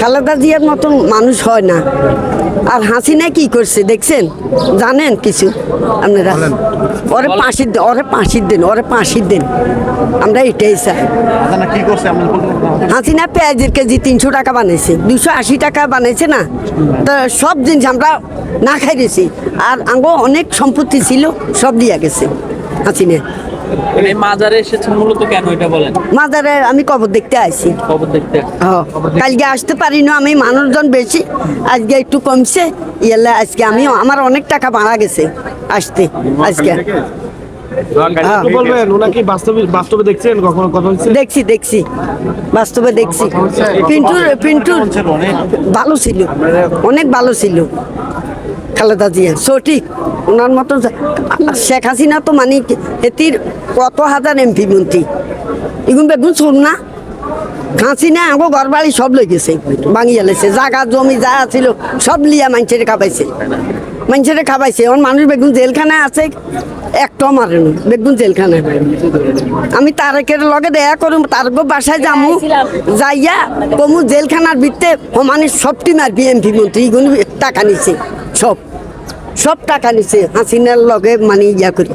খালেদা জিয়ার মতন মানুষ হয় না। আর হাসিনা কি করছে দেখছেন? জানেন কিছু আপনারা? ওরে পাঁচির দিন ওরে পাঁচির দিন ওরে পাঁচির দিন। আমরা এটাই চাই? হাসিনা পেঁয়াজের কেজি তিনশো টাকা বানাইছে দুশো আশি টাকা বানাইছে না? তো সব জিনিস আমরা না খাইছি আর আঙ্গো অনেক সম্পত্তি ছিল সব দিয়া গেছে। হাসিনা। এই মাজারে এসেছেন মূলত কেন এটা বলেন? মাজারে আমি কবর দেখতে আইছি। খবর দেখতে? কালকে আসতে পারি না আমি মানুষজন বেশি। আজকে একটু কমছে। ইয়ালে আজকে আমি আমার অনেক টাকা বাড়া গেছে আসতে আজকে। হ্যাঁ। একটু বলবেন? ওনা কি বাস্তবে বাস্তবে দেখছেন কখনো কথা হচ্ছে? দেখছি দেখছি। বাস্তবে দেখছি। পিন্টুর পিন্টুর ভালো ছিল। অনেক ভালো ছিল। খালেদা জিয়া। সঠিক। ওনার মতো শেখ হাসিনা তো মানে কি, এতির কত হাজার এমপি মন্ত্রী। এগুন বেগুন শোন না। খাঁচি না আমাকে ঘর বাড়ি সব লই গেছে ভাঙিয়া লেছে জাগা জমি যা ছিল সব লিয়া মানুষের খাবাইছে। মানুষের খাবাইছে। এখন মানুষ বেগুন জেলখানায় আছে একটা মারে না। বেগুন জেলখানায়। আমি তারেকের লগে দেখা করুম তারকো বাসায় যামু যাইয়া কমু জেলখানার ভিতরে মানে সব টিমার বিএমপি মন্ত্রী এগুলো টাকা নিছে। সব সব টাকা নিছে হাসিনার লগে মানে ইয়া করি।